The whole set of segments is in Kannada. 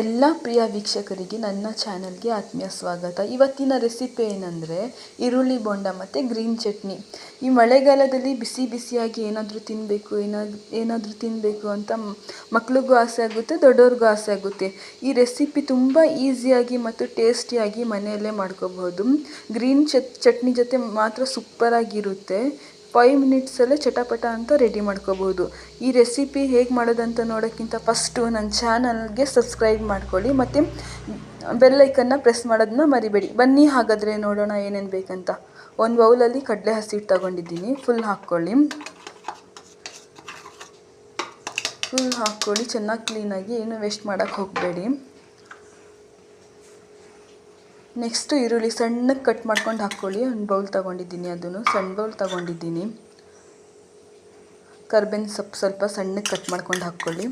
ಎಲ್ಲ ಪ್ರಿಯ ವೀಕ್ಷಕರಿಗೆ ನನ್ನ ಚಾನಲ್ಗೆ ಆತ್ಮೀಯ ಸ್ವಾಗತ. ಇವತ್ತಿನ ರೆಸಿಪಿ ಏನಂದರೆ ಈರುಳ್ಳಿ ಬೋಂಡ ಮತ್ತು ಗ್ರೀನ್ ಚಟ್ನಿ. ಈ ಮಳೆಗಾಲದಲ್ಲಿ ಬಿಸಿ ಬಿಸಿಯಾಗಿ ಏನಾದರೂ ತಿನ್ನಬೇಕು ಏನಾದ್ರು ಏನಾದರೂ ತಿನ್ನಬೇಕು ಅಂತ ಮಕ್ಳಿಗೂ ಆಸೆ ಆಗುತ್ತೆ, ದೊಡ್ಡವ್ರಿಗೂ ಆಸೆ ಆಗುತ್ತೆ. ಈ ರೆಸಿಪಿ ತುಂಬ ಈಸಿಯಾಗಿ ಮತ್ತು ಟೇಸ್ಟಿಯಾಗಿ ಮನೆಯಲ್ಲೇ ಮಾಡ್ಕೋಬಹುದು. ಗ್ರೀನ್ ಚಟ್, ಚಟ್ನಿ ಜೊತೆ ಮಾತ್ರ ಸೂಪರಾಗಿರುತ್ತೆ. ಫೈವ್ ಮಿನಿಟ್ಸಲ್ಲೇ ಚಟಪಟ ಅಂತ ರೆಡಿ ಮಾಡ್ಕೋಬೋದು. ಈ ರೆಸಿಪಿ ಹೇಗೆ ಮಾಡೋದಂತ ನೋಡೋಕ್ಕಿಂತ ಫಸ್ಟು ನನ್ನ ಚಾನಲ್ಗೆ ಸಬ್ಸ್ಕ್ರೈಬ್ ಮಾಡ್ಕೊಳ್ಳಿ. ಮತ್ತು ಬೆಲ್ಲೈಕನ್ನ ಪ್ರೆಸ್ ಮಾಡೋದನ್ನ ಮರಿಬೇಡಿ. ಬನ್ನಿ ಹಾಗಾದರೆ ನೋಡೋಣ ಏನೇನು ಬೇಕಂತ. ಒಂದು ಬೌಲಲ್ಲಿ ಕಡಲೆ ಹಸಿಟ್ಟು ತಗೊಂಡಿದ್ದೀನಿ. ಫುಲ್ ಹಾಕ್ಕೊಳ್ಳಿ. ಫುಲ್ ಹಾಕ್ಕೊಳ್ಳಿ. ಚೆನ್ನಾಗಿ ಕ್ಲೀನಾಗಿ ಏನು ವೇಸ್ಟ್ ಮಾಡೋಕ್ಕೆ ಹೋಗಬೇಡಿ. ನೆಕ್ಸ್ಟು ಈರುಳ್ಳಿ ಸಣ್ಣಗೆ ಕಟ್ ಮಾಡ್ಕೊಂಡು ಹಾಕ್ಕೊಳ್ಳಿ. ಒಂದು ಬೌಲ್ ತೊಗೊಂಡಿದ್ದೀನಿ ಅದನ್ನು. ಸಣ್ಣ ಬೌಲ್ ತೊಗೊಂಡಿದ್ದೀನಿ. ಕರ್ಬೇವಿನ ಸೊಪ್ಪು ಸ್ವಲ್ಪ ಸಣ್ಣಗೆ ಕಟ್ ಮಾಡ್ಕೊಂಡು ಹಾಕ್ಕೊಳ್ಳಿ.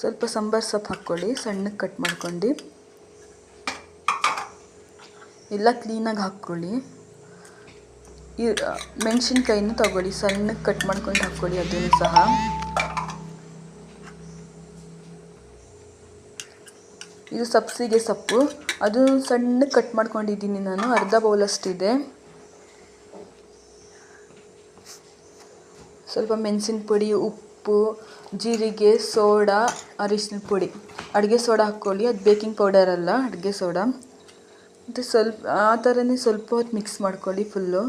ಸ್ವಲ್ಪ ಸಾಂಬಾರು ಸೊಪ್ಪು ಹಾಕ್ಕೊಳ್ಳಿ. ಸಣ್ಣಗೆ ಕಟ್ ಮಾಡ್ಕೊಂಡು. ಎಲ್ಲ ಕ್ಲೀನಾಗಿ ಹಾಕ್ಕೊಳ್ಳಿ. ಈ ಮೆಣಸಿನ್ಕಾಯಿನೂ ತಗೊಳ್ಳಿ. ಸಣ್ಣಗೆ ಕಟ್ ಮಾಡ್ಕೊಂಡು ಹಾಕ್ಕೊಳ್ಳಿ. ಅದನ್ನು ಸಹ. ಇದು ಸಬ್ಸಿಗೆ ಸೊಪ್ಪು. ಅದು ಸಣ್ಣಗೆ ಕಟ್ ಮಾಡ್ಕೊಂಡಿದ್ದೀನಿ ನಾನು. ಅರ್ಧ ಬೌಲಷ್ಟಿದೆ ಸ್ವಲ್ಪ ಮೆಣಸಿನ ಪುಡಿ, ಉಪ್ಪು, ಜೀರಿಗೆ, ಸೋಡಾ, ಅರಿಶಿನ ಪುಡಿ. ಅಡುಗೆ ಸೋಡಾ ಹಾಕ್ಕೊಳ್ಳಿ. ಅದು ಬೇಕಿಂಗ್ ಪೌಡರ್ ಅಲ್ಲ, ಅಡುಗೆ ಸೋಡಾ. ಮತ್ತು ಸ್ವಲ್ಪ, ಆ ಥರನೇ ಸ್ವಲ್ಪ ಹೊತ್ತು ಮಿಕ್ಸ್ ಮಾಡ್ಕೊಳ್ಳಿ ಫುಲ್ಲು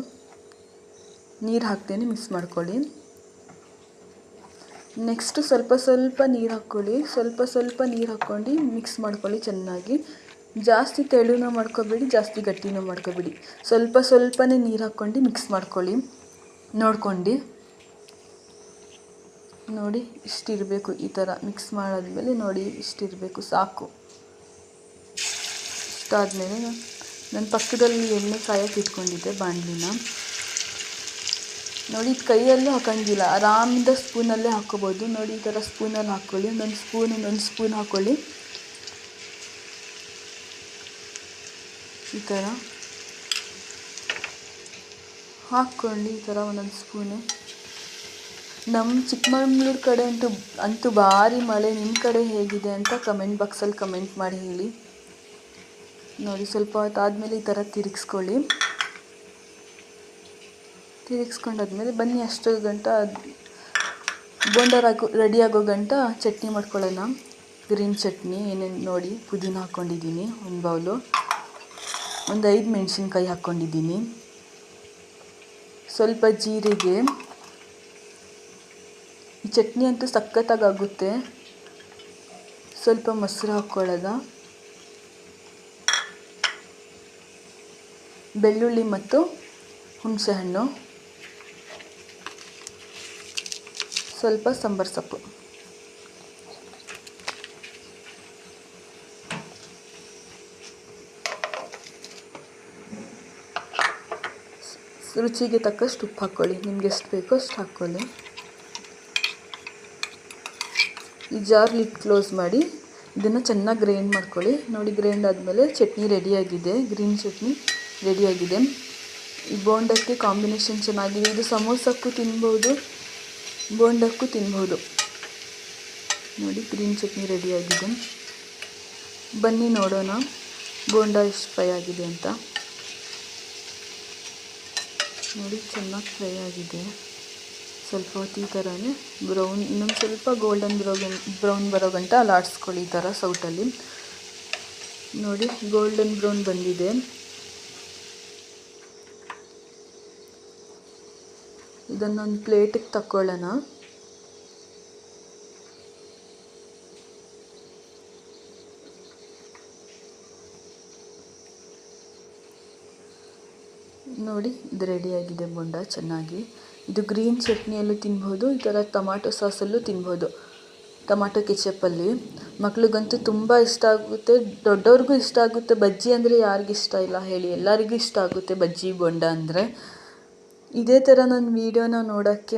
ನೀರು ಹಾಕ್ತೇನೆ ಮಿಕ್ಸ್ ಮಾಡ್ಕೊಳ್ಳಿ. ನೆಕ್ಸ್ಟು ಸ್ವಲ್ಪ ಸ್ವಲ್ಪ ನೀರು ಹಾಕ್ಕೊಳ್ಳಿ. ಸ್ವಲ್ಪ ಸ್ವಲ್ಪ ನೀರು ಹಾಕ್ಕೊಂಡು ಮಿಕ್ಸ್ ಮಾಡ್ಕೊಳ್ಳಿ ಚೆನ್ನಾಗಿ. ಜಾಸ್ತಿ ತೆಳುನೂ ಮಾಡ್ಕೋಬೇಡಿ, ಜಾಸ್ತಿ ಗಟ್ಟಿನೂ ಮಾಡ್ಕೋಬೇಡಿ. ಸ್ವಲ್ಪ ಸ್ವಲ್ಪನೇ ನೀರು ಹಾಕ್ಕೊಂಡು ಮಿಕ್ಸ್ ಮಾಡ್ಕೊಳ್ಳಿ. ನೋಡ್ಕೊಂಡು. ನೋಡಿ, ಇಷ್ಟಿರಬೇಕು ಈ ಥರ ಮಿಕ್ಸ್ ಮಾಡಾದ್ಮೇಲೆ ನೋಡಿ, ಇಷ್ಟಿರಬೇಕು ಸಾಕು. ಇಷ್ಟಾದಮೇಲೆ ನಾನು ಪಕ್ಕದಲ್ಲಿ ಎಣ್ಣೆ ಕಾಯಕ್ಕೆ ಇಟ್ಕೊಂಡಿದ್ದೆ ಬಾಣಲಿನ. ನೋಡಿ, ಇದು ಕೈಯಲ್ಲೂ ಹಾಕಂಗಿಲ್ಲ. ಆರಾಮಿಂದ ಸ್ಪೂನಲ್ಲೇ ಹಾಕ್ಕೋಬೋದು ನೋಡಿ, ಈ ಥರ ಸ್ಪೂನಲ್ಲಿ ಹಾಕ್ಕೊಳ್ಳಿ ಒಂದೊಂದು ಸ್ಪೂನ್ ಒಂದೊಂದು ಸ್ಪೂನ್ ಹಾಕ್ಕೊಳ್ಳಿ ಈ ಥರ. ಹಾಕ್ಕೊಳ್ಳಿ ಈ ಥರ ಒಂದೊಂದು ಸ್ಪೂನು. ನಮ್ಮ ಚಿಕ್ಕಮಗಳೂರು ಕಡೆ ಅಂತೂ ಅಂತೂ ಭಾರಿ ಮಳೆ. ನಿಮ್ಮ ಕಡೆ ಹೇಗಿದೆ ಅಂತ ಕಮೆಂಟ್ ಬಾಕ್ಸಲ್ಲಿ ಕಮೆಂಟ್ ಮಾಡಿ ಹೇಳಿ. ನೋಡಿ, ಸ್ವಲ್ಪ ಹೊತ್ತು ಆದಮೇಲೆ ಈ ಥರ ತಿರುಗಿಸ್ಕೊಳ್ಳಿ. ತಿರುಗಿಸ್ಕೊಂಡಾದ್ಮೇಲೆ ಬನ್ನಿ ಅಷ್ಟು ಗಂಟ. ಬೋಂಡರಾಗೋ ರೆಡಿಯಾಗೋ ಗಂಟ ಚಟ್ನಿ ಮಾಡ್ಕೊಳ್ಳೋಣ. ಗ್ರೀನ್ ಚಟ್ನಿ, ಏನೇನು ನೋಡಿ, ಪುದೀನ ಹಾಕ್ಕೊಂಡಿದ್ದೀನಿ, ಒಂದು ಬೌಲು. ಒಂದು ಐದು ಮೆಣಸಿನ್ಕಾಯಿ ಹಾಕ್ಕೊಂಡಿದ್ದೀನಿ. ಸ್ವಲ್ಪ ಜೀರಿಗೆ. ಈ ಚಟ್ನಿ ಅಂತೂ ಸಖತ್ತಾಗುತ್ತೆ ಸ್ವಲ್ಪ ಮೊಸರು ಹಾಕ್ಕೊಳ್ಳೋದ ಬೆಳ್ಳುಳ್ಳಿ ಮತ್ತು ಹುಣಸೆಹಣ್ಣು. ಸ್ವಲ್ಪ ಸಾಂಬಾರು ಸೊಪ್ಪು. ರುಚಿಗೆ ತಕ್ಕಷ್ಟು ಉಪ್ಪು ಹಾಕ್ಕೊಳ್ಳಿ ನಿಮ್ಗೆ ಎಷ್ಟು ಬೇಕೋ ಅಷ್ಟು ಹಾಕ್ಕೊಳ್ಳಿ. ಈ ಜಾರ್ ಲಿಡ್ ಕ್ಲೋಸ್ ಮಾಡಿ ಇದನ್ನು ಚೆನ್ನಾಗಿ ಗ್ರೈಂಡ್ ಮಾಡ್ಕೊಳ್ಳಿ. ನೋಡಿ, ಗ್ರೈಂಡ್ ಆದಮೇಲೆ ಚಟ್ನಿ ರೆಡಿಯಾಗಿದೆ ಗ್ರೀನ್ ಚಟ್ನಿ ರೆಡಿಯಾಗಿದೆ ಈ ಬೋಂಡಕ್ಕೆ ಕಾಂಬಿನೇಷನ್ ಚೆನ್ನಾಗಿದೆ. ಇದು ಸಮೋಸಕ್ಕೂ ತಿನ್ಬೋದು. ಬೋಂಡಕ್ಕೂ ತಿನ್ಬೋದು. ನೋಡಿ, ಗ್ರೀನ್ ಚಟ್ನಿ ರೆಡಿಯಾಗಿದೆ. ಬನ್ನಿ ನೋಡೋಣ. ಬೋಂಡ ಎಷ್ಟು ಫ್ರೈ ಆಗಿದೆ ಅಂತ. ನೋಡಿ, ಚೆನ್ನಾಗಿ ಫ್ರೈ ಆಗಿದೆ. ಸ್ವಲ್ಪ ಹೊತ್ತು ಈ ಥರನೇ ಬ್ರೌನ್, ಇನ್ನೊಂದು ಸ್ವಲ್ಪ ಗೋಲ್ಡನ್ ಬ್ರೌನ್ ಬ್ರೌನ್ ಬರೋ ಗಂಟ ಅಲ್ಲಾಡಿಸ್ಕೊಳ್ಳಿ ಈ ಥರ ಸೌಟಲ್ಲಿ. ನೋಡಿ, ಗೋಲ್ಡನ್ ಬ್ರೌನ್ ಬಂದಿದೆ. ಇದನ್ನೊಂದು ಪ್ಲೇಟಿಗೆ ತಕ್ಕೊಳ್ಳೋಣ. ನೋಡಿ, ಇದು ರೆಡಿಯಾಗಿದೆ ಬೊಂಡ, ಚೆನ್ನಾಗಿ. ಇದು ಗ್ರೀನ್ ಚಟ್ನಿಯಲ್ಲೂ ತಿನ್ಬೋದು, ಈ ಥರ ಟೊಮ್ಯಾಟೊ ಸಾಸಲ್ಲೂ ತಿನ್ಬೋದು. ಟೊಮ್ಯಾಟೊ ಕೆಚಪ್ಪಲ್ಲಿ ಮಕ್ಳಿಗಂತೂ ತುಂಬ ಇಷ್ಟ ಆಗುತ್ತೆ, ದೊಡ್ಡವ್ರಿಗೂ ಇಷ್ಟ ಆಗುತ್ತೆ, ಬಜ್ಜಿ ಅಂದರೆ ಯಾರಿಗಿಷ್ಟ ಇಲ್ಲ ಹೇಳಿ. ಎಲ್ಲರಿಗೂ ಇಷ್ಟ ಆಗುತ್ತೆ ಬಜ್ಜಿ, ಬೊಂಡ ಅಂದರೆ. ಇದೇ ಥರ ನನ್ನ ವೀಡಿಯೋನ ನೋಡೋಕ್ಕೆ